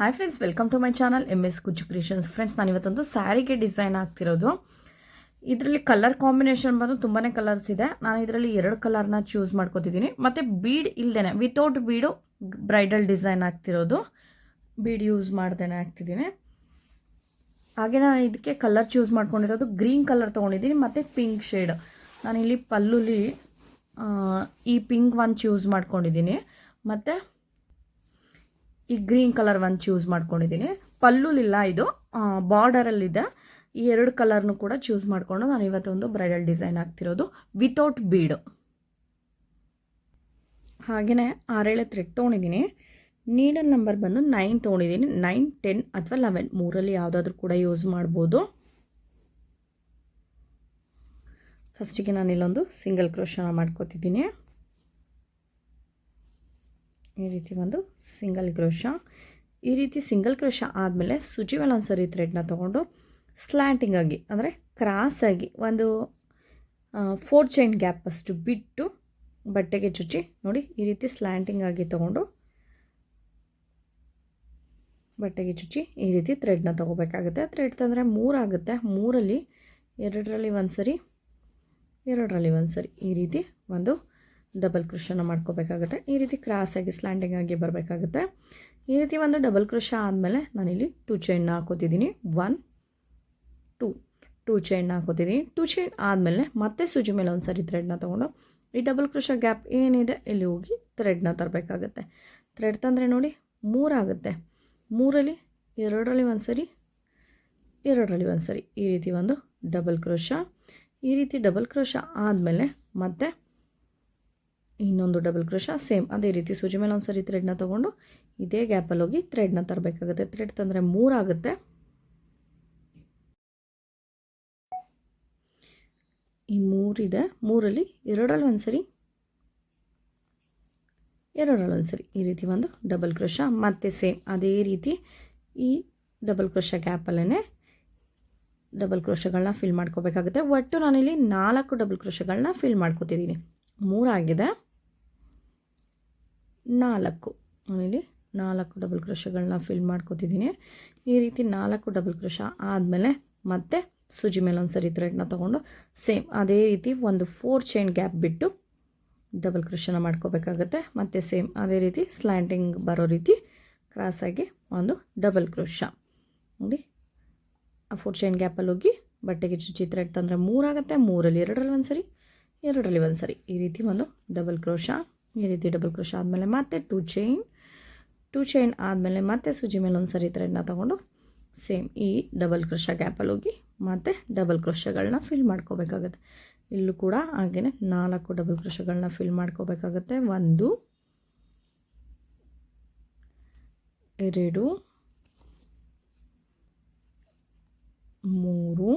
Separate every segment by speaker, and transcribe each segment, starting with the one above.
Speaker 1: Hi friends welcome to my channel M S Kuchchu creations friends ನಾನು ಇವತ್ತೊಂದು ಸ್ಯಾರಿಗೆ design ಆಗ್ತಿರೋದು. ಇದರಲ್ಲಿ ಕಲರ್ ಕಾಂಬಿನೇಷನ್ ಬಂದು ತುಂಬಾ ಕಲರ್ಸ್ ಇದೆ. ನಾನು ಇದರಲ್ಲಿ ಎರಡು ಕಲರ್ನ ಚೂಸ್ ಮಾಡ್ಕೋತಿದ್ದೀನಿ ಮತ್ತು ಬೀಡ್ ಇಲ್ಲದೇ ವಿತೌಟ್ ಬೀಡು ಬ್ರೈಡಲ್ ಡಿಸೈನ್ ಆಗ್ತಿರೋದು. ಬೀಡ್ ಯೂಸ್ ಮಾಡ್ದೇನೆ ಆಗ್ತಿದ್ದೀನಿ ಹಾಗೆ ನಾನು ಇದಕ್ಕೆ ಕಲರ್ ಚೂಸ್ ಮಾಡ್ಕೊಂಡಿರೋದು. ಗ್ರೀನ್ ಕಲರ್ ತೊಗೊಂಡಿದ್ದೀನಿ ಮತ್ತು ಪಿಂಕ್ ಶೇಡ್ ನಾನಿಲ್ಲಿ ಪಲ್ಲುಲಿ ಈ ಪಿಂಕ್ ಒಂದು ಚೂಸ್ ಮಾಡ್ಕೊಂಡಿದ್ದೀನಿ ಮತ್ತು ಈ ಗ್ರೀನ್ ಕಲರ್ ಒಂದು ಚೂಸ್ ಮಾಡ್ಕೊಂಡಿದ್ದೀನಿ. ಪಲ್ಲುಲಿಲ್ಲ ಇದು. ಬಾರ್ಡರಲ್ಲಿದೆ ಈ ಎರಡು ಕಲರ್ನು ಕೂಡ ಚೂಸ್ ಮಾಡಿಕೊಂಡು ನಾನು ಇವತ್ತೊಂದು ಬ್ರೈಡಲ್ ಡಿಸೈನ್ ಆಗ್ತಿರೋದು ವಿತೌಟ್ ಬೀಡು ಹಾಗೆಯೇ ಆರೇಳೆ ಥ್ರೆಡ್ ತೊಗೊಂಡಿದ್ದೀನಿ. ನೀಡಲ್ ನಂಬರ್ ಬಂದು ನೈನ್ ತೊಗೊಂಡಿದ್ದೀನಿ. ನೈನ್ ಟೆನ್ ಅಥವಾ ಲೆವೆನ್ ಮೂರಲ್ಲಿ ಯಾವುದಾದ್ರೂ ಕೂಡ ಯೂಸ್ ಮಾಡ್ಬೋದು. ಫಸ್ಟಿಗೆ ನಾನು ಇಲ್ಲೊಂದು ಸಿಂಗಲ್ ಕ್ರೋಶನ ಮಾಡ್ಕೋತಿದ್ದೀನಿ. ಈ ರೀತಿ ಒಂದು ಸಿಂಗಲ್ ಕ್ರೋಶ ಈ ರೀತಿ ಸಿಂಗಲ್ ಕ್ರೋಶ ಆದಮೇಲೆ ಸುಜಿ ಮೇಲೆ ಒಂದು ಸರಿ ಥ್ರೆಡ್ನ ತೊಗೊಂಡು ಸ್ಲ್ಯಾಂಟಿಂಗಾಗಿ ಅಂದರೆ ಕ್ರಾಸಾಗಿ ಒಂದು ಫೋರ್ ಚೈನ್ ಗ್ಯಾಪ್ ಅಷ್ಟು ಬಿಟ್ಟು ಬಟ್ಟೆಗೆ ಚುಚ್ಚಿ ನೋಡಿ ಈ ರೀತಿ ಸ್ಲ್ಯಾಂಟಿಂಗ್ ಆಗಿ ತೊಗೊಂಡು ಬಟ್ಟೆಗೆ ಚುಚ್ಚಿ ಈ ರೀತಿ ಥ್ರೆಡ್ನ ತೊಗೋಬೇಕಾಗುತ್ತೆ. ಥ್ರೆಡ್ ತಂದರೆ ಮೂರಾಗುತ್ತೆ ಮೂರಲ್ಲಿ ಎರಡರಲ್ಲಿ ಒಂದು ಸರಿ ಎರಡರಲ್ಲಿ ಒಂದು ಸರಿ ಈ ರೀತಿ ಒಂದು ಡಬಲ್ ಕ್ರೋಶನ ಮಾಡ್ಕೋಬೇಕಾಗುತ್ತೆ. ಈ ರೀತಿ ಕ್ರಾಸಾಗಿ ಸ್ಲ್ಯಾಂಡಿಂಗ್ ಆಗಿ ಬರಬೇಕಾಗುತ್ತೆ. ಈ ರೀತಿ ಒಂದು ಡಬಲ್ ಕ್ರೋಶ ಆದಮೇಲೆ ನಾನಿಲ್ಲಿ ಟೂ ಚೈನ್ನ ಹಾಕೋತಿದ್ದೀನಿ. ಒನ್ ಟೂ ಟೂ ಚೈನ್ ಹಾಕೋತಿದ್ದೀನಿ. ಟೂ ಚೈನ್ ಆದಮೇಲೆ ಮತ್ತೆ ಸೂಜಿ ಮೇಲೆ ಒಂದು ಸರಿ ಥ್ರೆಡ್ನ ತೊಗೊಂಡು, ಈ ಡಬಲ್ ಕ್ರೋಶ ಗ್ಯಾಪ್ ಏನಿದೆ, ಇಲ್ಲಿ ಹೋಗಿ ಥ್ರೆಡ್ನ ತರಬೇಕಾಗುತ್ತೆ. ಥ್ರೆಡ್ ತಂದರೆ ನೋಡಿ ಮೂರಾಗುತ್ತೆ ಮೂರಲ್ಲಿ ಎರಡರಲ್ಲಿ ಒಂದು ಸರಿ ಎರಡರಲ್ಲಿ ಒಂದು ಸರಿ ಈ ರೀತಿ ಒಂದು ಡಬಲ್ ಕ್ರೋಶ ಈ ರೀತಿ ಡಬಲ್ ಕ್ರೋಶ ಆದಮೇಲೆ ಮತ್ತೆ ಇನ್ನೊಂದು ಡಬಲ್ ಕ್ರೋಶ ಸೇಮ್ ಅದೇ ರೀತಿ ಸೂಜಿ ಮೇಲೆ ಒಂದು ಸರಿ ಥ್ರೆಡ್ನ ತೊಗೊಂಡು ಇದೇ ಗ್ಯಾಪಲ್ಲಿ ಹೋಗಿ ಥ್ರೆಡ್ನ ತರಬೇಕಾಗುತ್ತೆ. ಥ್ರೆಡ್ ತಂದರೆ ಮೂರಾಗುತ್ತೆ ಈ ಮೂರಿದೆ. ಮೂರಲ್ಲಿ ಎರಡರಲ್ಲಿ ಒಂದು ಸರಿ, ಎರಡರಲ್ಲಿ ಒಂದು ಸರಿ ಈ ರೀತಿ ಒಂದು ಡಬಲ್ ಕ್ರೋಶ ಮತ್ತೆ ಸೇಮ್ ಅದೇ ರೀತಿ ಈ ಡಬಲ್ ಕ್ರೋಶ ಗ್ಯಾಪಲ್ಲೇ ಡಬಲ್ ಕ್ರೋಶಗಳನ್ನ ಫಿಲ್ ಮಾಡ್ಕೋಬೇಕಾಗುತ್ತೆ. ಒಟ್ಟು ನಾನಿಲ್ಲಿ ನಾಲ್ಕು ಡಬಲ್ ಕ್ರೋಶಗಳನ್ನ ಫಿಲ್ ಮಾಡ್ಕೋತಿದ್ದೀನಿ. ಮೂರಾಗಿದೆ ನಾಲ್ಕು. ನಾನಿಲ್ಲಿ ನಾಲ್ಕು ಡಬಲ್ ಕ್ರೋಶಗಳನ್ನ ಫಿಲ್ ಮಾಡ್ಕೋತಿದ್ದೀನಿ. ಈ ರೀತಿ ನಾಲ್ಕು ಡಬಲ್ ಕ್ರೋಶ ಆದಮೇಲೆ ಮತ್ತೆ ಸುಜಿ ಮೇಲೆ ಒಂದು ಸರಿ ಥ್ರೆಡ್ನ ತೊಗೊಂಡು ಸೇಮ್ ಅದೇ ರೀತಿ ಒಂದು ಫೋರ್ ಚೈನ್ ಗ್ಯಾಪ್ ಬಿಟ್ಟು ಡಬಲ್ ಕ್ರೋಶನ ಮಾಡ್ಕೋಬೇಕಾಗತ್ತೆ. ಮತ್ತು ಸೇಮ್ ಅದೇ ರೀತಿ ಸ್ಲ್ಯಾಂಟಿಂಗ್ ಬರೋ ರೀತಿ ಕ್ರಾಸಾಗಿ ಒಂದು ಡಬಲ್ ಕ್ರೋಶ ನೋಡಿ, ಆ ಫೋರ್ ಚೈನ್ ಗ್ಯಾಪಲ್ಲಿ ಹೋಗಿ ಬಟ್ಟೆಗೆ ಚುಚ್ಚಿ ಥ್ರೆಡ್ ತಂದರೆ ಮೂರಾಗುತ್ತೆ ಮೂರಲ್ಲಿ ಎರಡರಲ್ಲಿ ಒಂದು ಸರಿ ಎರಡರಲ್ಲಿ ಒಂದು ಸರಿ ಈ ರೀತಿ ಒಂದು ಡಬಲ್ ಕ್ರೋಶ ಈ ರೀತಿ ಡಬಲ್ ಕ್ರೋಶ ಆದಮೇಲೆ ಮತ್ತೆ ಟೂ ಚೈನ್ ಟೂ ಚೈನ್ ಆದಮೇಲೆ ಮತ್ತೆ ಸೂಜಿ ಮೇಲೆ ಒಂದು ಸರಿ ಥ್ರೆಡ್ನ ತೊಗೊಂಡು ಸೇಮ್ ಈ ಡಬಲ್ ಕ್ರೋಶ ಗ್ಯಾಪಲ್ಲಿ ಹೋಗಿ ಮತ್ತೆ ಡಬಲ್ ಕ್ರೋಶಗಳನ್ನ ಫಿಲ್ ಮಾಡ್ಕೋಬೇಕಾಗತ್ತೆ. ಇಲ್ಲೂ ಕೂಡ ಹಾಗೆಯೇ ನಾಲ್ಕು ಡಬಲ್ ಕ್ರೋಶಗಳನ್ನ ಫಿಲ್ ಮಾಡ್ಕೋಬೇಕಾಗತ್ತೆ. ಒಂದು, ಎರಡು, ಮೂರು,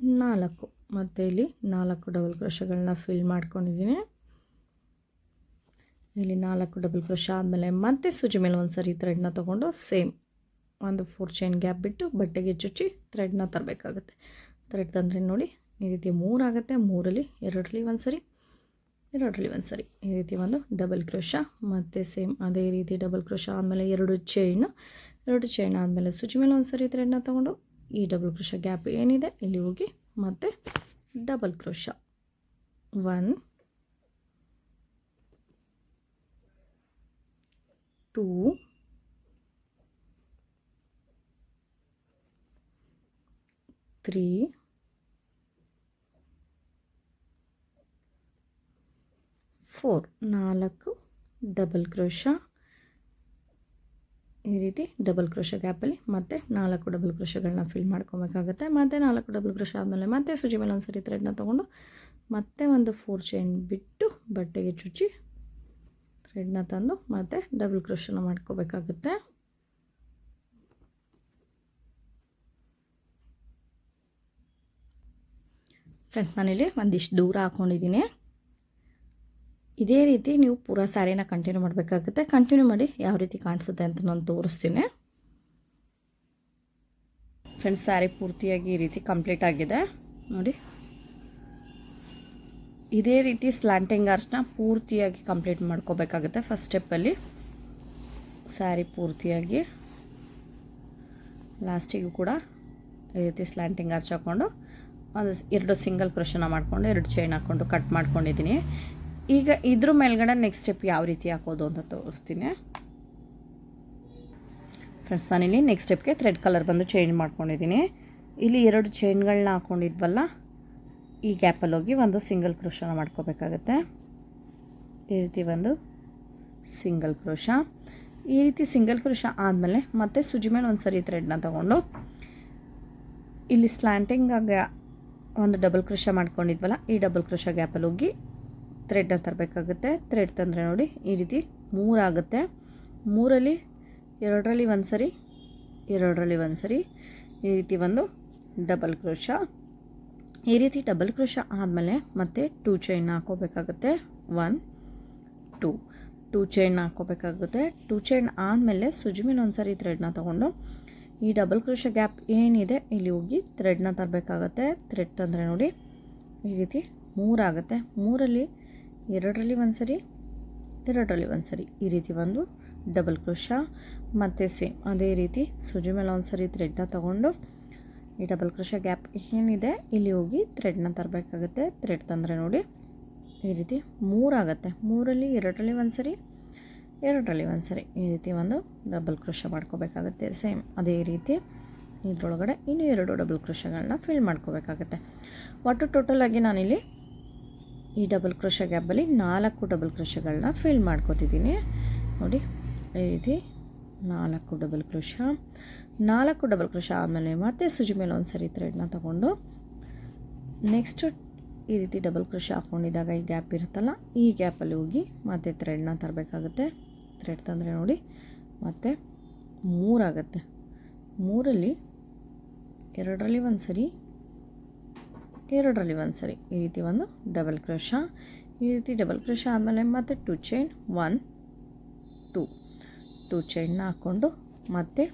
Speaker 1: ನಾಲ್ಕು. ಮತ್ತು ಇಲ್ಲಿ ನಾಲ್ಕು ಡಬಲ್ ಕ್ರೋಶಗಳನ್ನ ಫಿಲ್ ಮಾಡ್ಕೊಂಡಿದ್ದೀನಿ. ಇಲ್ಲಿ ನಾಲ್ಕು ಡಬಲ್ ಕ್ರೋಶ ಆದಮೇಲೆ ಮತ್ತೆ ಸೂಜಿ ಮೇಲೆ ಒಂದು ಸರಿ ಥ್ರೆಡ್ನ ತೊಗೊಂಡು ಸೇಮ್ ಒಂದು ಫೋರ್ ಚೈನ್ ಗ್ಯಾಪ್ ಬಿಟ್ಟು ಬಟ್ಟೆಗೆ ಚುಚ್ಚಿ ಥ್ರೆಡ್ನ ತರಬೇಕಾಗುತ್ತೆ. ಥ್ರೆಡ್ ತಂದರೆ ನೋಡಿ ಈ ರೀತಿ ಮೂರಾಗುತ್ತೆ ಮೂರಲ್ಲಿ ಎರಡರಲ್ಲಿ ಒಂದು ಸರಿ, ಎರಡರಲ್ಲಿ ಒಂದು ಸರಿ ಈ ರೀತಿ ಒಂದು ಡಬಲ್ ಕ್ರೋಶ ಮತ್ತು ಸೇಮ್ ಅದೇ ರೀತಿ ಡಬಲ್ ಕ್ರೋಶ ಆದಮೇಲೆ ಎರಡು ಚೈನು ಎರಡು ಚೈನ್ ಆದಮೇಲೆ ಸೂಜಿ ಮೇಲೆ ಒಂದು ಸರಿ ಥ್ರೆಡ್ನ ತೊಗೊಂಡು ಈ ಡಬಲ್ ಕ್ರೋಶ ಗ್ಯಾಪ್ ಏನಿದೆ ಇಲ್ಲಿ ಹೋಗಿ ಮತ್ತು double crochet one two three four ನಾಲ್ಕು ಡಬಲ್ ಕ್ರೋಶ ಈ ರೀತಿ ಡಬಲ್ ಕ್ರೋಶ ಗ್ಯಾಪಲ್ಲಿ ಮತ್ತೆ ನಾಲ್ಕು ಡಬಲ್ ಕ್ರೋಶಗಳನ್ನ ಫಿಲ್ ಮಾಡ್ಕೊಬೇಕಾಗುತ್ತೆ. ಮತ್ತೆ ನಾಲ್ಕು ಡಬಲ್ ಕ್ರೋಶ ಆದಮೇಲೆ ಮತ್ತೆ ಸುಜಿ ಮೇಲೆ ಒಂದು ಸರಿ ಥ್ರೆಡ್ನ ತೊಗೊಂಡು ಮತ್ತೆ ಒಂದು ಫೋರ್ ಚೈನ್ ಬಿಟ್ಟು ಬಟ್ಟೆಗೆ ಚುಚ್ಚಿ ಥ್ರೆಡ್ನ ತಂದು ಮತ್ತೆ ಡಬಲ್ ಕ್ರೋಶನ ಮಾಡ್ಕೋಬೇಕಾಗುತ್ತೆ. ಫ್ರೆಂಡ್ಸ್ ನಾನಿಲ್ಲಿ ಒಂದಿಷ್ಟು ದೂರ ಹಾಕ್ಕೊಂಡಿದ್ದೀನಿ ಇದೇ ರೀತಿ ನೀವು ಪೂರಾ ಸ್ಯಾರಿನ ಕಂಟಿನ್ಯೂ ಮಾಡಬೇಕಾಗುತ್ತೆ. ಕಂಟಿನ್ಯೂ ಮಾಡಿ ಯಾವ ರೀತಿ ಕಾಣಿಸುತ್ತೆ ಅಂತ ನಾನು ತೋರಿಸ್ತೀನಿ. ಫ್ರೆಂಡ್ಸ್ ಸ್ಯಾರಿ ಪೂರ್ತಿಯಾಗಿ ಈ ರೀತಿ ಕಂಪ್ಲೀಟ್ ಆಗಿದೆ. ನೋಡಿ. ಇದೇ ರೀತಿ ಸ್ಲ್ಯಾಂಟಿಂಗ್ ಆರ್ಸ್ನ ಪೂರ್ತಿಯಾಗಿ ಕಂಪ್ಲೀಟ್ ಮಾಡ್ಕೋಬೇಕಾಗುತ್ತೆ ಫಸ್ಟ್ ಸ್ಟೆಪ್ಪಲ್ಲಿ ಸ್ಯಾರಿ ಪೂರ್ತಿಯಾಗಿ. ಲಾಸ್ಟಿಗೂ ಕೂಡ ಈ ರೀತಿ ಸ್ಲ್ಯಾಂಟಿಂಗ್ ಆರ್ಚ್ ಹಾಕ್ಕೊಂಡು ಒಂದು ಎರಡು ಸಿಂಗಲ್ ಕ್ರೋಶನ ಮಾಡಿಕೊಂಡು, ಎರಡು ಚೈನ್ ಹಾಕ್ಕೊಂಡು ಕಟ್ ಮಾಡ್ಕೊಂಡಿದ್ದೀನಿ. ಈಗ ಇದ್ರ ಮೇಲ್ಗಡೆ ನೆಕ್ಸ್ಟ್ ಸ್ಟೆಪ್ ಯಾವ ರೀತಿ ಹಾಕೋದು ಅಂತ ತೋರಿಸ್ತೀನಿ. ಫ್ರೆಂಡ್ಸ್ ನಾನಿಲ್ಲಿ ನೆಕ್ಸ್ಟ್ ಸ್ಟೆಪ್ಗೆ ಥ್ರೆಡ್ ಕಲರ್ ಬಂದು ಚೇಂಜ್ ಮಾಡ್ಕೊಂಡಿದ್ದೀನಿ. ಇಲ್ಲಿ ಎರಡು ಚೈನ್ಗಳನ್ನ ಹಾಕ್ಕೊಂಡಿದ್ವಲ್ಲ ಈ ಗ್ಯಾಪಲ್ಲಿ ಹೋಗಿ ಒಂದು ಸಿಂಗಲ್ ಕ್ರೋಶನ ಮಾಡ್ಕೋಬೇಕಾಗತ್ತೆ. ಈ ರೀತಿ ಒಂದು ಸಿಂಗಲ್ ಕ್ರೋಶ ಈ ರೀತಿ ಸಿಂಗಲ್ ಕ್ರೋಶ ಆದಮೇಲೆ ಮತ್ತೆ ಸುಜಿ ಮೇಲೆ ಒಂದು ಸರಿ ಥ್ರೆಡ್ನ ತೊಗೊಂಡು ಇಲ್ಲಿ ಸ್ಲ್ಯಾಂಟಿಂಗ್ ಆಗ ಒಂದು ಡಬಲ್ ಕ್ರೋಶ ಮಾಡ್ಕೊಂಡಿದ್ವಲ್ಲ, ಈ ಡಬಲ್ ಕ್ರೋಶ ಗ್ಯಾಪಲ್ಲಿ ಹೋಗಿ ಥ್ರೆಡ್ನ ತರಬೇಕಾಗುತ್ತೆ. ಥ್ರೆಡ್ ತಂದರೆ ನೋಡಿ ಈ ರೀತಿ ಮೂರಾಗುತ್ತೆ ಮೂರಲ್ಲಿ ಎರಡರಲ್ಲಿ ಒಂದು ಸರಿ, ಎರಡರಲ್ಲಿ ಒಂದು ಸರಿ ಈ ರೀತಿ ಒಂದು ಡಬಲ್ ಕ್ರೋಶ ಈ ರೀತಿ ಡಬಲ್ ಕ್ರೋಶ ಆದಮೇಲೆ ಮತ್ತೆ ಟೂ ಚೈನ್ ಹಾಕೋಬೇಕಾಗುತ್ತೆ. ಒನ್ ಟೂ ಟೂ ಚೈನ್ ಹಾಕೋಬೇಕಾಗುತ್ತೆ. ಟೂ ಚೈನ್ ಆದಮೇಲೆ ಸುಜಿ ಮೇಲೆ ಒಂದು ಸರಿ ಥ್ರೆಡ್ನ ತೊಗೊಂಡು ಈ ಡಬಲ್ ಕ್ರೋಶ ಗ್ಯಾಪ್ ಏನಿದೆ ಇಲ್ಲಿ ಹೋಗಿ ಥ್ರೆಡ್ನ ತರಬೇಕಾಗತ್ತೆ. ಥ್ರೆಡ್ ತಂದರೆ ನೋಡಿ ಈ ರೀತಿ ಮೂರಾಗುತ್ತೆ ಮೂರಲ್ಲಿ ಎರಡರಲ್ಲಿ ಒಂದು ಸರಿ ಎರಡರಲ್ಲಿ ಒಂದು ಸರಿ ಈ ರೀತಿ ಒಂದು ಡಬಲ್ ಕ್ರೋಶ ಮತ್ತು ಸೇಮ್ ಅದೇ ರೀತಿ ಸೂಜಿ ಮೇಲೆ ಒಂದು ಸರಿ ಥ್ರೆಡ್ನ ತೊಗೊಂಡು ಈ ಡಬಲ್ ಕ್ರೋಶ ಗ್ಯಾಪ್ ಏನಿದೆ, ಇಲ್ಲಿ ಹೋಗಿ ಥ್ರೆಡ್ನ ತರಬೇಕಾಗುತ್ತೆ. ಥ್ರೆಡ್ ತಂದರೆ ನೋಡಿ, ಈ ರೀತಿ ಮೂರಾಗತ್ತೆ ಮೂರಲ್ಲಿ ಎರಡರಲ್ಲಿ ಒಂದು ಸರಿ ಎರಡರಲ್ಲಿ ಒಂದು ಸರಿ ಈ ರೀತಿ ಒಂದು ಡಬಲ್ ಕ್ರೋಶ ಮಾಡ್ಕೋಬೇಕಾಗುತ್ತೆ. ಸೇಮ್ ಅದೇ ರೀತಿ ಇದರೊಳಗಡೆ ಇನ್ನೂ ಎರಡು ಡಬಲ್ ಕ್ರೋಶಗಳನ್ನ ಫಿಲ್ ಮಾಡ್ಕೋಬೇಕಾಗುತ್ತೆ. ಒಟ್ಟು ಟೋಟಲಾಗಿ ನಾನಿಲ್ಲಿ ಈ ಡಬಲ್ ಕ್ರೋಶ ಗ್ಯಾಪಲ್ಲಿ ನಾಲ್ಕು ಡಬಲ್ ಕ್ರೋಶಗಳನ್ನ ಫಿಲ್ ಮಾಡ್ಕೋತಿದ್ದೀನಿ. ನೋಡಿ, ಈ ರೀತಿ ನಾಲ್ಕು ಡಬಲ್ ಕ್ರೋಶ ನಾಲ್ಕು ಡಬಲ್ ಕ್ರೋಶ ಆದಮೇಲೆ ಮತ್ತೆ ಸುಜಿ ಮೇಲೆ ಒಂದು ಸರಿ ಥ್ರೆಡ್ನ ತಗೊಂಡು ನೆಕ್ಸ್ಟ್ ಈ ರೀತಿ ಡಬಲ್ ಕ್ರೋಶ ಹಾಕ್ಕೊಂಡಿದ್ದಾಗ ಈ ಗ್ಯಾಪ್ ಇರುತ್ತಲ್ಲ, ಈ ಗ್ಯಾಪಲ್ಲಿ ಹೋಗಿ ಮತ್ತೆ ಥ್ರೆಡ್ನ ತರಬೇಕಾಗುತ್ತೆ. ಥ್ರೆಡ್ ತಂದರೆ ನೋಡಿ ಮತ್ತೆ ಮೂರಾಗತ್ತೆ ಮೂರಲ್ಲಿ ಎರಡರಲ್ಲಿ ಒಂದು ಸರಿ ಎರಡರಲ್ಲಿ ಒಂದು ಸರಿ. ಈ ರೀತಿ ಒಂದು ಡಬಲ್ ಕ್ರೋಶ ಈ ರೀತಿ ಡಬಲ್ ಕ್ರೋಶ ಆದಮೇಲೆ ಮತ್ತೆ two chain one two two ಚೈನ್ನ ಹಾಕ್ಕೊಂಡು ಮತ್ತೆ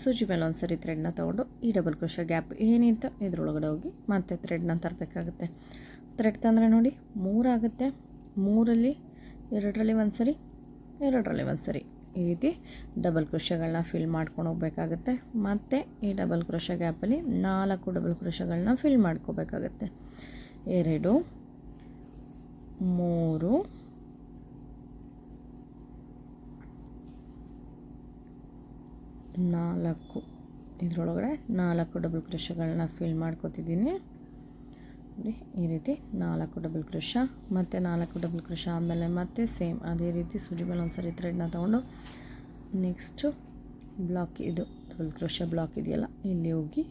Speaker 1: ಸೂಜಿ ಮೇಲೆ ಒಂದು ಸರಿ ಥ್ರೆಡ್ನ ತೊಗೊಂಡು ಈ ಡಬಲ್ ಕ್ರೋಶ ಗ್ಯಾಪ್ ಏನಿತ್ತು ಇದ್ರೊಳಗಡೆ ಹೋಗಿ ಮತ್ತೆ ಥ್ರೆಡ್ನ ತರಬೇಕಾಗುತ್ತೆ. ಥ್ರೆಡ್ ತಂದರೆ ನೋಡಿ ಮೂರಾಗುತ್ತೆ ಮೂರಲ್ಲಿ ಎರಡರಲ್ಲಿ ಒಂದು ಸರಿ, ಎರಡರಲ್ಲಿ ಒಂದು ಸರಿ. ಈ ರೀತಿ ಡಬಲ್ ಕ್ರೋಶಗಳನ್ನ ಫಿಲ್ ಮಾಡ್ಕೊಂಡು ಹೋಗ್ಬೇಕಾಗುತ್ತೆ. ಮತ್ತು ಈ ಡಬಲ್ ಕ್ರೋಶ ಗ್ಯಾಪಲ್ಲಿ ನಾಲ್ಕು ಡಬಲ್ ಕ್ರೋಶಗಳನ್ನ ಫಿಲ್ ಮಾಡ್ಕೋಬೇಕಾಗತ್ತೆ. ಎರಡು, ಮೂರು, ನಾಲ್ಕು. ಇದರೊಳಗಡೆ ನಾಲ್ಕು ಡಬಲ್ ಕೃಷಗಳನ್ನ ಫಿಲ್ ಮಾಡ್ಕೋತಿದ್ದೀನಿ. ನೋಡಿ, ಈ ರೀತಿ ನಾಲ್ಕು ಡಬಲ್ ಕ್ರೋಶ ಮತ್ತು ನಾಲ್ಕು ಡಬಲ್ ಕ್ರೋಶ ಆದಮೇಲೆ ಮತ್ತೆ ಸೇಮ್ ಅದೇ ರೀತಿ ಸೂಜಿ ಮೇಲೆ ಒಂದು ಥ್ರೆಡ್ನ ತೊಗೊಂಡು ನೆಕ್ಸ್ಟು ಬ್ಲಾಕ್ ಇದು ಡಬಲ್ ಕ್ರೋಶ ಬ್ಲಾಕ್ ಇದೆಯಲ್ಲ, ಇಲ್ಲಿ ಹೋಗಿ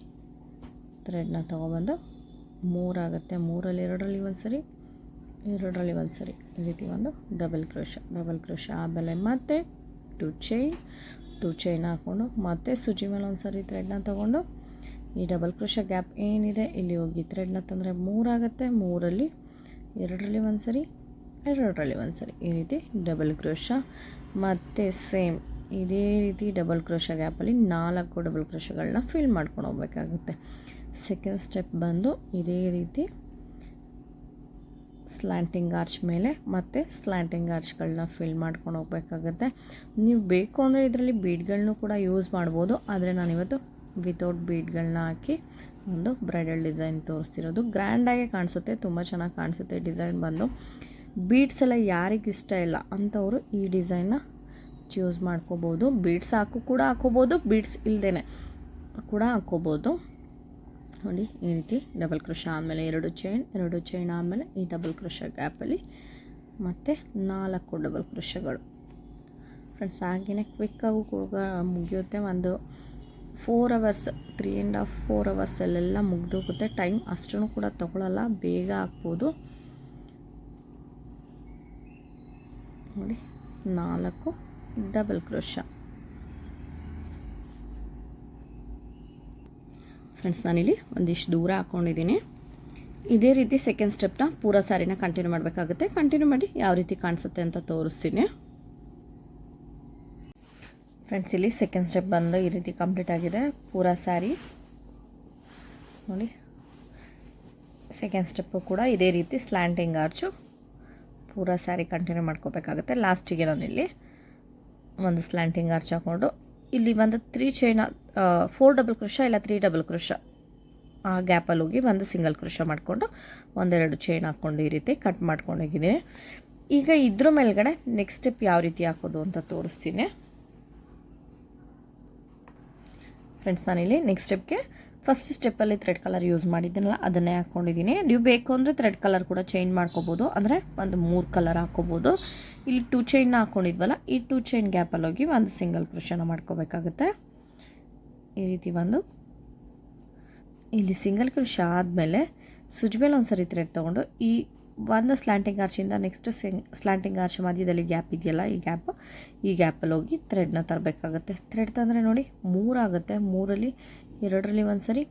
Speaker 1: ಥ್ರೆಡ್ನ ತೊಗೊಬಂದು ಮೂರಾಗುತ್ತೆ ಮೂರಲ್ಲಿ ಎರಡರಲ್ಲಿ ಒಂದು ಸರಿ, ಎರಡರಲ್ಲಿ ಒಂದು ಸರಿ ಈ ರೀತಿ ಒಂದು ಡಬಲ್ ಕ್ರೋಶ ಡಬಲ್ ಕ್ರೋಶ ಆಮೇಲೆ ಮತ್ತೆ ಟು ಚೈನ್ ಟು ಚೈನ್ ಹಾಕ್ಕೊಂಡು ಮತ್ತೆ ಸುಜಿ ಮೇಲೆ ಒಂದು ಸರಿ ಥ್ರೆಡ್ನ ತೊಗೊಂಡು ಈ ಡಬಲ್ ಕ್ರೋಶ ಗ್ಯಾಪ್ ಏನಿದೆ, ಇಲ್ಲಿ ಹೋಗಿ ಥ್ರೆಡ್ನ ತಂದರೆ ಮೂರಾಗುತ್ತೆ ಮೂರಲ್ಲಿ ಎರಡರಲ್ಲಿ ಒಂದು ಸರಿ ಎರಡರಲ್ಲಿ ಒಂದು ಸರಿ ಈ ರೀತಿ ಡಬಲ್ ಕ್ರೋಶ ಮತ್ತು ಸೇಮ್ ಇದೇ ರೀತಿ ಡಬಲ್ ಕ್ರೋಶ ಗ್ಯಾಪಲ್ಲಿ ನಾಲ್ಕು ಡಬಲ್ ಕ್ರೋಶಗಳನ್ನ ಫಿಲ್ ಮಾಡ್ಕೊಂಡು ಹೋಗ್ಬೇಕಾಗುತ್ತೆ. ಸೆಕೆಂಡ್ ಸ್ಟೆಪ್ ಬಂದು ಇದೇ ರೀತಿ ಸ್ಲ್ಯಾಂಟಿಂಗ್ ಆರ್ಚ್ ಮೇಲೆ ಮತ್ತು ಸ್ಲ್ಯಾಂಟಿಂಗ್ ಆರ್ಚ್ಗಳನ್ನ ಫಿಲ್ ಮಾಡ್ಕೊಂಡು ಹೋಗ್ಬೇಕಾಗುತ್ತೆ. ನೀವು ಬೇಕು ಅಂದರೆ ಇದರಲ್ಲಿ ಬೀಡ್ಗಳನ್ನೂ ಕೂಡ ಯೂಸ್ ಮಾಡ್ಬೋದು. ಆದರೆ ನಾನಿವತ್ತು ವಿತೌಟ್ ಬೀಡ್ಗಳನ್ನ ಹಾಕಿ ಒಂದು ಬ್ರೈಡಲ್ ಡಿಸೈನ್ ತೋರಿಸ್ತಿರೋದು. ಗ್ರ್ಯಾಂಡಾಗೆ ಕಾಣಿಸುತ್ತೆ, ತುಂಬ ಚೆನ್ನಾಗಿ ಕಾಣಿಸುತ್ತೆ ಡಿಸೈನ್ ಬಂದು. ಬೀಡ್ಸ್ ಎಲ್ಲ ಯಾರಿಗೂ ಇಷ್ಟ ಇಲ್ಲ, ಅಂಥವರು ಈ ಡಿಸೈನ್ನ ಚೂಸ್ ಮಾಡ್ಕೋಬೋದು. ಬೀಟ್ಸ್ ಹಾಕು ಕೂಡ ಹಾಕೋಬೋದು ಬೀಟ್ಸ್ ಇಲ್ಲದೇ ಕೂಡ ಹಾಕೋಬೋದು. ನೋಡಿ, ಈ ರೀತಿ ಡಬಲ್ ಕ್ರೋಶ ಆದಮೇಲೆ ಎರಡು ಚೈನ್ ಎರಡು ಚೈನ್ ಆದಮೇಲೆ ಈ ಡಬಲ್ ಕ್ರೋಶ ಗ್ಯಾಪಲ್ಲಿ ಮತ್ತು ನಾಲ್ಕು ಡಬಲ್ ಕ್ರೋಶಗಳು ಫ್ರೆಂಡ್ಸ್ ಹಾಗೆಯೇ ಕ್ವಿಕ್ಕಾಗೂ ಕೂಡ ಮುಗಿಯುತ್ತೆ ಒಂದು four hours three and half four ಅವರ್ಸಲ್ಲೆಲ್ಲ ಮುಗ್ದೋಗುತ್ತೆ. ಟೈಮ್ ಅಷ್ಟೂ ಕೂಡ ತಗೊಳ್ಳಲ್ಲ ಬೇಗ ಹಾಕ್ಬೋದು ನೋಡಿ, ನಾಲ್ಕು ಡಬಲ್ ಕ್ರೋಶ ಫ್ರೆಂಡ್ಸ್ ನಾನಿಲ್ಲಿ ಒಂದಿಷ್ಟು ದೂರ ಹಾಕ್ಕೊಂಡಿದ್ದೀನಿ ಇದೇ ರೀತಿ ಸೆಕೆಂಡ್ ಸ್ಟೆಪ್ನ ಪೂರ ಸಾರಿನ ಕಂಟಿನ್ಯೂ ಮಾಡಬೇಕಾಗುತ್ತೆ. ಕಂಟಿನ್ಯೂ ಮಾಡಿ ಯಾವ ರೀತಿ ಕಾಣಿಸುತ್ತೆ ಅಂತ ತೋರಿಸ್ತೀನಿ. ಫ್ರೆಂಡ್ಸ್ ಇಲ್ಲಿ ಸೆಕೆಂಡ್ ಸ್ಟೆಪ್ ಬಂದು ಈ ರೀತಿ ಕಂಪ್ಲೀಟ್ ಆಗಿದೆ. ಪೂರ ಸ್ಯಾರಿ ನೋಡಿ. ಸೆಕೆಂಡ್ ಸ್ಟೆಪ್ಪು ಕೂಡ ಇದೇ ರೀತಿ ಸ್ಲ್ಯಾಂಟಿಂಗ್ ಆರ್ಚು ಪೂರ ಸ್ಯಾರಿ ಕಂಟಿನ್ಯೂ ಮಾಡ್ಕೋಬೇಕಾಗುತ್ತೆ. ಲಾಸ್ಟಿಗೆ ನಾನು ಇಲ್ಲಿ ಒಂದು ಸ್ಲ್ಯಾಂಟಿಂಗ್ ಆರ್ಚ್ ಹಾಕ್ಕೊಂಡು, ಇಲ್ಲಿ ಒಂದು three chain four double crochet ಇಲ್ಲ ತ್ರೀ ಡಬಲ್ ಕ್ರೋಶ ಆ ಗ್ಯಾಪಲ್ಲಿ ಹೋಗಿ ಒಂದು ಸಿಂಗಲ್ ಕ್ರೋಶ ಮಾಡಿಕೊಂಡು, ಒಂದೆರಡು ಚೈನ್ ಹಾಕ್ಕೊಂಡು ಈ ರೀತಿ ಕಟ್ ಮಾಡ್ಕೊಂಡೋಗಿದ್ದೀನಿ ಈಗ ಇದ್ರ ಮೇಲ್ಗಡೆ ನೆಕ್ಸ್ಟ್ ಸ್ಟೆಪ್ ಯಾವ ರೀತಿ ಹಾಕೋದು ಅಂತ ತೋರಿಸ್ತೀನಿ. ಫ್ರೆಂಡ್ಸ್ ನಾನಿಲ್ಲಿ ನೆಕ್ಸ್ಟ್ ಸ್ಟೆಪ್ಗೆ ಫಸ್ಟ್ ಸ್ಟೆಪ್ಪಲ್ಲಿ ಥ್ರೆಡ್ ಕಲರ್ ಯೂಸ್ ಮಾಡಿದ್ದೀನಲ್ಲ ಅದನ್ನೇ ಹಾಕ್ಕೊಂಡಿದ್ದೀನಿ ನೀವು ಬೇಕು ಅಂದರೆ ಥ್ರೆಡ್ ಕಲರ್ ಕೂಡ ಚೇಂಜ್ ಮಾಡ್ಕೋಬೋದು. ಅಂದರೆ ಒಂದು ಮೂರು ಕಲರ್ ಹಾಕ್ಕೋಬೋದು ಇಲ್ಲಿ ಟೂ ಚೈನ್ನ ಹಾಕ್ಕೊಂಡಿದ್ವಲ್ಲ ಈ ಟೂ ಚೈನ್ ಗ್ಯಾಪಲ್ಲಿ ಹೋಗಿ ಒಂದು ಸಿಂಗಲ್ ಕ್ರೋಶನ ಮಾಡ್ಕೋಬೇಕಾಗುತ್ತೆ. ಈ ರೀತಿ ಒಂದು. ಇಲ್ಲಿ ಸಿಂಗಲ್ ಕ್ರೋಶ ಆದಮೇಲೆ ಸುಜ್ ಮೇಲೆ ಒಂದು ಸರಿ ಥ್ರೆಡ್ ತೊಗೊಂಡು ಈ ಒಂದು ಸ್ಲ್ಯಾಂಟಿಂಗ್ ಆರ್ಚಿಂದ ನೆಕ್ಸ್ಟ್ ಸ್ಲ್ಯಾಂಟಿಂಗ್ ಆರ್ಚ್ ಮಧ್ಯದಲ್ಲಿ ಗ್ಯಾಪ್ ಇದೆಯಲ್ಲ, ಈ ಗ್ಯಾಪ್ ಈ ಗ್ಯಾಪಲ್ಲಿ ಹೋಗಿ ಥ್ರೆಡ್ನ ತರಬೇಕಾಗುತ್ತೆ. ಥ್ರೆಡ್ ತಂದರೆ ನೋಡಿ ಮೂರಾಗುತ್ತೆ ಮೂರಲ್ಲಿ ಎರಡರಲ್ಲಿ ಒಂದು ಸರಿ,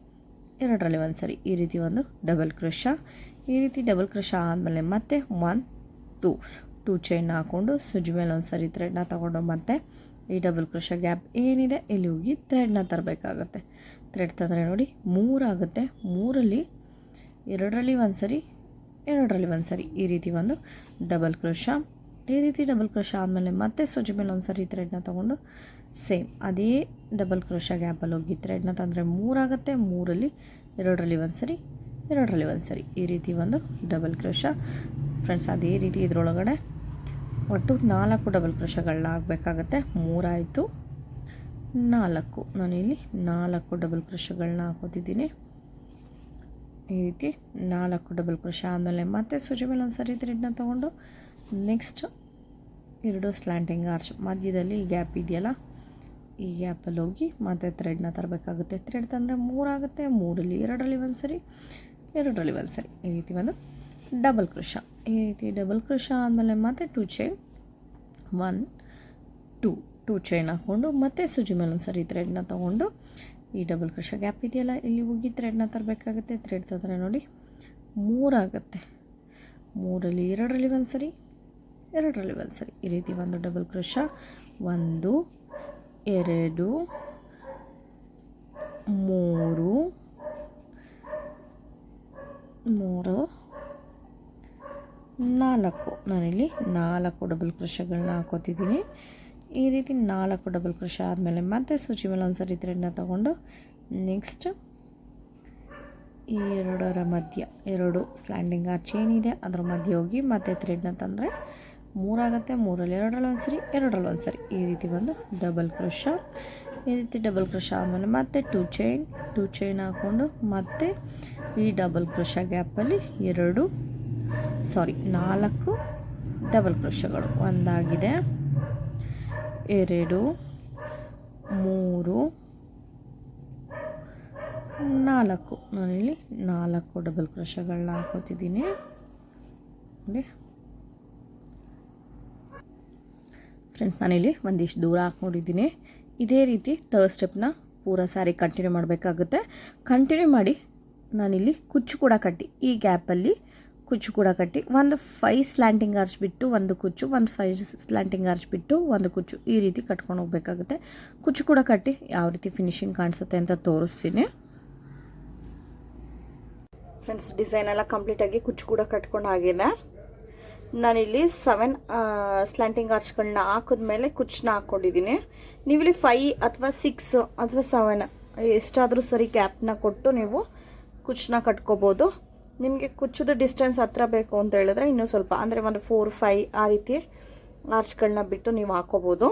Speaker 1: ಎರಡರಲ್ಲಿ ಒಂದು ಸರಿ. ಈ ರೀತಿ ಒಂದು ಡಬಲ್ ಕ್ರಷ ಈ ರೀತಿ ಡಬಲ್ ಕ್ರಷ ಆದಮೇಲೆ ಮತ್ತೆ ಒನ್ ಟೂ ಟೂ ಚೈನ್ ಹಾಕ್ಕೊಂಡು ಸುಜ್ ಮೇಲೆ ಒಂದು ಸರಿ ಥ್ರೆಡ್ನ ತೊಗೊಂಡು ಮತ್ತೆ ಈ ಡಬಲ್ ಕ್ರಷ ಗ್ಯಾಪ್ ಏನಿದೆ, ಇಲ್ಲಿ ಹೋಗಿ ಥ್ರೆಡ್ನ ತರಬೇಕಾಗತ್ತೆ. ಥ್ರೆಡ್ ತಂದರೆ ನೋಡಿ ಮೂರಾಗುತ್ತೆ ಮೂರಲ್ಲಿ ಎರಡರಲ್ಲಿ ಒಂದು ಸರಿ ಎರಡರಲ್ಲಿ ಒಂದು ಸರಿ ಈ ರೀತಿ ಒಂದು ಡಬಲ್ ಕ್ರೋಶ ಈ ರೀತಿ ಡಬಲ್ ಕ್ರೋಶ ಆದಮೇಲೆ ಮತ್ತೆ ಸೂಜಿ ಮೇಲೆ ಒಂದು ಸರಿ ಥ್ರೆಡ್ನ ತೊಗೊಂಡು ಸೇಮ್ ಅದೇ ಡಬಲ್ ಕ್ರೋಶ ಗ್ಯಾಪಲ್ಲಿ ಹೋಗಿ ಥ್ರೆಡ್ನ ತಂದರೆ ಮೂರಾಗುತ್ತೆ ಮೂರಲ್ಲಿ ಎರಡರಲ್ಲಿ ಒಂದು ಸರಿ, ಎರಡರಲ್ಲಿ ಒಂದು ಸರಿ. ಈ ರೀತಿ ಒಂದು ಡಬಲ್ ಕ್ರೋಶ ಫ್ರೆಂಡ್ಸ್ ಅದೇ ರೀತಿ ಇದರೊಳಗಡೆ ಒಟ್ಟು ನಾಲ್ಕು ಡಬಲ್ ಕ್ರೋಶಗಳನ್ನ ಹಾಕಬೇಕಾಗತ್ತೆ ಮೂರಾಯಿತು ನಾಲ್ಕು. ನಾನಿಲ್ಲಿ ನಾಲ್ಕು ಡಬಲ್ ಕ್ರೋಶಗಳನ್ನ ಹಾಕೋತಿದ್ದೀನಿ. ಈ ರೀತಿ ನಾಲ್ಕು ಡಬಲ್ ಕ್ರೋಶ ಆದಮೇಲೆ ಮತ್ತೆ ಸೂಜಿ ಮೇಲೆ ಒಂದು ಸರಿ ಥ್ರೆಡ್ನ ತೊಗೊಂಡು ನೆಕ್ಸ್ಟ್ ಎರಡು ಸ್ಲ್ಯಾಂಟಿಂಗ್ ಆರ್ಚ್ ಮಧ್ಯದಲ್ಲಿ ಗ್ಯಾಪ್ ಇದೆಯಲ್ಲ, ಈ ಗ್ಯಾಪಲ್ಲಿ ಹೋಗಿ ಮತ್ತೆ ಥ್ರೆಡ್ನ ತರಬೇಕಾಗುತ್ತೆ. ಥ್ರೆಡ್ ತಂದರೆ ಮೂರಾಗುತ್ತೆ ಮೂರಲ್ಲಿ ಎರಡರಲ್ಲಿ ಒಂದು ಸರಿ ಎರಡರಲ್ಲಿ ಒಂದು ಸರಿ ಈ ರೀತಿ ಒಂದು ಡಬಲ್ ಕ್ರೋಶ. ಈ ರೀತಿ ಡಬಲ್ ಕ್ರೋಶ ಆದಮೇಲೆ ಮತ್ತೆ two chain one two two chain ಹಾಕ್ಕೊಂಡು ಮತ್ತೆ ಸೂಜಿ ಮೇಲೆ ಒಂದು ಸರಿ ಥ್ರೆಡ್ನ ತೊಗೊಂಡು ಈ ಡಬಲ್ ಕ್ರಶ ಗ್ಯಾಪ್ ಇದೆಯಲ್ಲ? ಇಲ್ಲಿ ಹೋಗಿ ಥ್ರೆಡ್ನ ತರಬೇಕಾಗುತ್ತೆ. ಥ್ರೆಡ್ ತಂದರೆ ನೋಡಿ, ಮೂರಾಗುತ್ತೆ. ಮೂರಲ್ಲಿ ಎರಡರಲ್ಲಿ ಒಂದು ಸರಿ ಎರಡರಲ್ಲಿ ಒಂದು ಸರಿ ಈ ರೀತಿ ಒಂದು ಡಬಲ್ ಕ್ರಶ ಒಂದು, ಎರಡು, ಮೂರು ಮೂರು, ನಾಲ್ಕು. ನಾನಿಲ್ಲಿ ನಾಲ್ಕು ಡಬಲ್ ಕ್ರಶಗಳನ್ನ ಹಾಕೋತಿದ್ದೀನಿ. ಈ ರೀತಿ ನಾಲ್ಕು ಡಬಲ್ ಕ್ರೋಶ ಆದಮೇಲೆ ಮತ್ತೆ ಸೂಚಿ ಮೇಲೆ ಒಂದು ಸರಿ ಥ್ರೆಡ್ನ ತಗೊಂಡು ನೆಕ್ಸ್ಟ್ ಈ ಎರಡರ ಮಧ್ಯ ಎರಡು ಸ್ಲ್ಯಾಂಡಿಂಗ್ ಚೈನ್ ಇದೆ ಅದರ ಮಧ್ಯೆ ಹೋಗಿ ಮತ್ತೆ ಥ್ರೆಡ್ನ ತಂದರೆ ಮೂರಾಗುತ್ತೆ, ಮೂರಲ್ಲಿ ಎರಡರಲ್ಲಿ ಒಂದು ಸರಿ ಎರಡರಲ್ಲಿ ಒಂದು ಸರಿ ಈ ರೀತಿ ಒಂದು ಡಬಲ್ ಕ್ರೋಶ ಈ ರೀತಿ ಡಬಲ್ ಕ್ರೋಶ ಆದಮೇಲೆ ಮತ್ತೆ ಟೂ ಚೈನ್ ಟೂ ಚೈನ್ ಹಾಕ್ಕೊಂಡು ಮತ್ತೆ ಈ ಡಬಲ್ ಕ್ರೋಶ ಗ್ಯಾಪಲ್ಲಿ ಎರಡು ಸಾರಿ ನಾಲ್ಕು ಡಬಲ್ ಕ್ರೋಶಗಳು ಒಂದಾಗಿದೆ. ಎರಡು, ಮೂರು, ನಾಲ್ಕು. ನಾನಿಲ್ಲಿ ನಾಲ್ಕು ಡಬಲ್ ಕ್ರೋಶಗಳನ್ನ ಹಾಕೋತಿದ್ದೀನಿ. ನೋಡಿ. ಫ್ರೆಂಡ್ಸ್ ನಾನಿಲ್ಲಿ ಒಂದಿಷ್ಟು ದೂರ ಹಾಕ್ಕೊಂಡಿದ್ದೀನಿ. ಇದೇ ರೀತಿ ಥರ್ಡ್ ಸ್ಟೆಪ್ನ ಪೂರ ಸಾರಿ ಕಂಟಿನ್ಯೂ ಮಾಡಬೇಕಾಗುತ್ತೆ. ಕಂಟಿನ್ಯೂ ಮಾಡಿ ನಾನಿಲ್ಲಿ ಕುಚ್ಚು ಕೂಡ ಕಟ್ಟಿ ಈ ಗ್ಯಾಪಲ್ಲಿ ಕುಚ್ಚು ಕೂಡ ಕಟ್ಟಿ, ಒಂದು ಫೈ ಸ್ಲ್ಯಾಂಟಿಂಗ್ ಅರ್ಚ್ ಬಿಟ್ಟು ಒಂದು ಕುಚ್ಚು, ಒಂದು ಫೈ ಸ್ಲ್ಯಾಂಟಿಂಗ್ ಆರ್ಚ್ ಬಿಟ್ಟು ಒಂದು ಕುಚ್ಚು ಈ ರೀತಿ ಕಟ್ಕೊಂಡು ಹೋಗ್ಬೇಕಾಗುತ್ತೆ. ಕುಚ್ಚು ಕೂಡ ಕಟ್ಟಿ, ಯಾವ ರೀತಿ ಫಿನಿಶಿಂಗ್ ಕಾಣಿಸುತ್ತೆ ಅಂತ ತೋರಿಸ್ತೀನಿ. ಫ್ರೆಂಡ್ಸ್ ಡಿಸೈನ್ ಎಲ್ಲ ಕಂಪ್ಲೀಟಾಗಿ ಕುಚ್ಚು ಕೂಡ ಕಟ್ಕೊಂಡು ಆಗಿದೆ. ನಾನಿಲ್ಲಿ ಸೆವೆನ್ ಸ್ಲ್ಯಾಂಟಿಂಗ್ ಆರ್ಚ್ಗಳನ್ನ ಹಾಕಿದ್ಮೇಲೆ ಕುಚ್ಚನ್ನ ಹಾಕ್ಕೊಂಡಿದ್ದೀನಿ. ನೀವಿಲ್ಲಿ ಫೈ ಅಥವಾ ಸಿಕ್ಸ್ ಅಥವಾ ಸೆವೆನ್ ಎಷ್ಟಾದರೂ ಸರಿ ಗ್ಯಾಪ್ನ ಕೊಟ್ಟು ನೀವು ಕುಚ್ಚನ್ನ ಕಟ್ಕೋಬೋದು. ನಿಮಗೆ ಕುಚ್ಚುದು ಡಿಸ್ಟೆನ್ಸ್ ಹತ್ರ ಬೇಕು ಅಂತ ಹೇಳಿದ್ರೆ ಇನ್ನೂ ಸ್ವಲ್ಪ, ಅಂದರೆ ಒಂದು ಫೋರ್ ಫೈ ಆ ರೀತಿ ಆರ್ಚ್ಗಳನ್ನ ಬಿಟ್ಟು ನೀವು ಹಾಕೋಬೋದು.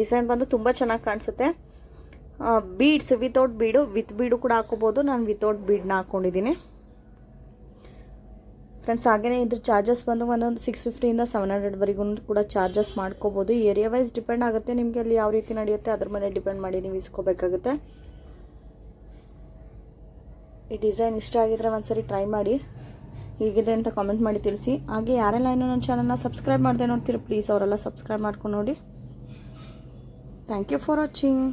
Speaker 1: ಡಿಸೈನ್ ಬಂದು ತುಂಬ ಚೆನ್ನಾಗಿ ಕಾಣಿಸುತ್ತೆ. Beads without bead with bead ಕೂಡ ಹಾಕೋಬೋದು. ನಾನು ವಿತೌಟ್ ಬೀಡ್ನ ಹಾಕ್ಕೊಂಡಿದ್ದೀನಿ ಫ್ರೆಂಡ್ಸ್ ಹಾಗೆಯೇ ಇದ್ರ ಚಾರ್ಜಸ್ ಬಂದು ಒಂದೊಂದು ಸಿಕ್ಸ್ ಫಿಫ್ಟಿಯಿಂದ ಸೆವೆನ್ ಹಂಡ್ರೆಡ್ವರೆಗೂ ಕೂಡ ಚಾರ್ಜಸ್ ಮಾಡ್ಕೋಬೋದು. ಏರಿಯಾ ವೈಸ್ ಡಿಪೆಂಡ್ ಆಗುತ್ತೆ ನಿಮಗೆ ಅಲ್ಲಿ ಯಾವ ರೀತಿ ನಡೆಯುತ್ತೆ, ಅದ್ರ ಮೇಲೆ ಡಿಪೆಂಡ್ ಮಾಡಿ ನೀವು ಇಸ್ಕೋಬೇಕಾಗುತ್ತೆ. ಈ ಡಿಸೈನ್ ಇಷ್ಟ ಆಗಿದ್ರೆ ಒಂದ್ಸರಿ ಟ್ರೈ ಮಾಡಿ. ಹೇಗಿದೆ ಅಂತ ಕಾಮೆಂಟ್ ಮಾಡಿ ತಿಳಿಸಿ. ಹಾಗೆ ಯಾರೆಲ್ಲ ಇನ್ನೂ ನನ್ನ ಚಾನಲ್ನ ಸಬ್ಸ್ಕ್ರೈಬ್ ಮಾಡದೆ ನೋಡ್ತೀರಿ ಪ್ಲೀಸ್ ಅವರೆಲ್ಲ ಸಬ್ಸ್ಕ್ರೈಬ್ ಮಾಡ್ಕೊಂಡು ನೋಡಿ. Thank you for watching